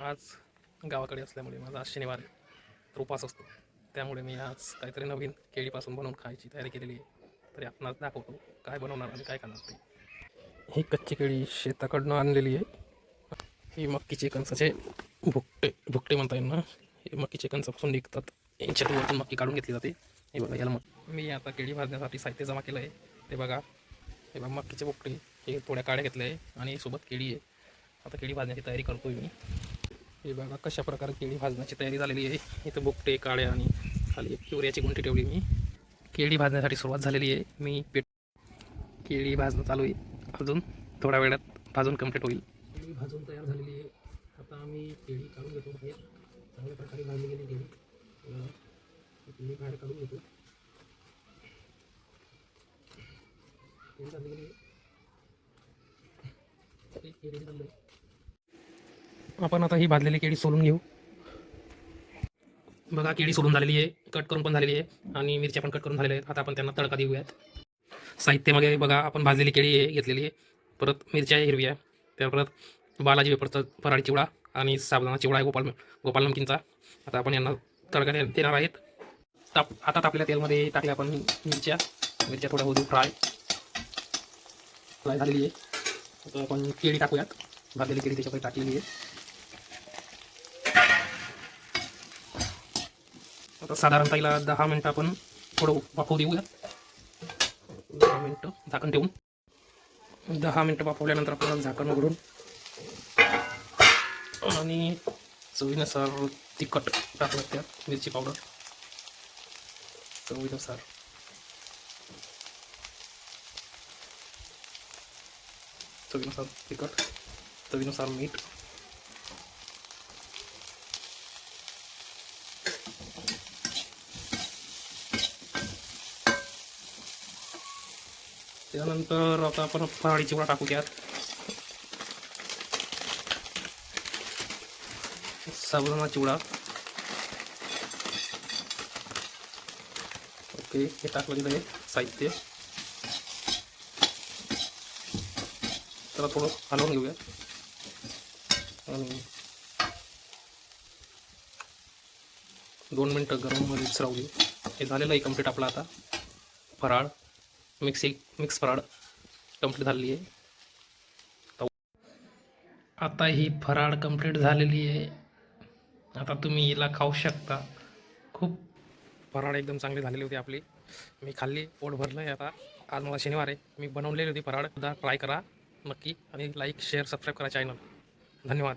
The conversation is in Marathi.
आज गावाकडे असल्यामुळे माझा आज शनिवार आहे. तर उपास असतो. त्यामुळे मी आज काहीतरी नवीन केळीपासून बनवून खायची तयारी केलेली आहे. तरी आपण दाखवतो काय बनवणार आणि काय करणार ते. ही कच्ची केळी शेताकडनं आणलेली आहे. ही मक्कीचे कणसाचे भुकटे भुकटे म्हणता येईल ना. हे मक्कीचे कणसापासून निघतात. यांच्यातून मक्की काढून घेतली जाते. हे बघा याला मग मी आता केळी भाजण्यासाठी साहित्य जमा केलं आहे ते बघा. हे बघा मक्कीचे भुकटे. हे थोड्या काड्या घेतल्या आहे आणि सोबत केळी आहे. आता केळी भाजण्याची तयारी करतो मी. हे बघा कशा प्रकारे केळी भाजण्याची तयारी झालेली आहे. इथं बुकटे काळे आणि खाली एक युरियाची गुंठी ठेवली मी. केळी भाजण्यासाठी सुरुवात झालेली आहे. मी पेट केळी भाजणं चालू आहे. अजून थोड्या वेळात भाजून कंप्लीट होईल. केळी भाजून तयार झालेली आहे. आता आम्ही केळी काढून घेतो बाहेर. चांगल्या प्रकारे भाजली गेली केळी. केळी बाहेर काढून घेतो. केळी भाजली गेली. केळी भाजली आपण आता ही भाजलेली केळी सोलून घेऊ. बघा केळी सोलून झालेली आहे. कट करून पण झालेली आहे. आणि मिरच्या पण कट करून झालेल्या आहेत. आता आपण त्यांना तडका देऊयात. साहित्यामध्ये बघा आपण भाजलेली केळी आहे घेतलेली आहे. परत मिरच्या आहे हिरव्या. त्या परत बालाजी वेपरचा फराळी चिवडा आणि साबुदाणा चिवडा आहे गोपाल गोपाल नमकीनचा. आता आपण यांना तडका देणार आहेत. ताप आता तापलेल्या तेलमध्ये टाकल्या आपण मिरच्या. मिरच्या थोड्या होऊ फ्राय. फ्राय झालेली आहे. आता आपण केळी टाकूयात. भाजलेली केळी त्याच्यामध्ये टाकलेली आहे. आता साधारणतः हिला दहा मिनटं आपण थोडं वाफवू देऊया. दहा मिनटं झाकण ठेवून. दहा मिनटं वाफवल्यानंतर आपल्याला झाकण उघडून आणि चवीनुसार तिखट टाकलं त्यात मिरची पावडर. चवीनुसार. चवीनुसार तिखट चवीनुसार मीठ. त्यानंतर आता आपण फराळी चिवडा टाकू त्यात साबुदाणा चिवडा. ओके हे टाकलं गेलं आहे साहित्य. त्याला थोडं हलवून घेऊया आणि दोन मिनटं गरममध्ये राहू देऊ हे झालेलं आहे कंप्लीट आपला आता. फराळ. मिक्सी मिक्स फराळ कंप्लीट झालेली आहे. आता ही फराळ कंप्लीट झालेली आहे. आता तुम्ही हिला खाऊ शकता. खूप फराळ एकदम चांगली झालेली होती आपली. मी खाल्ली पोट भरलं आहे आता. आज मला शनिवार आहे. मी बनवलेली होती फराळ सुद्धा ट्राय करा नक्की आणि लाईक शेअर सबस्क्राईब करा चॅनल धन्यवाद.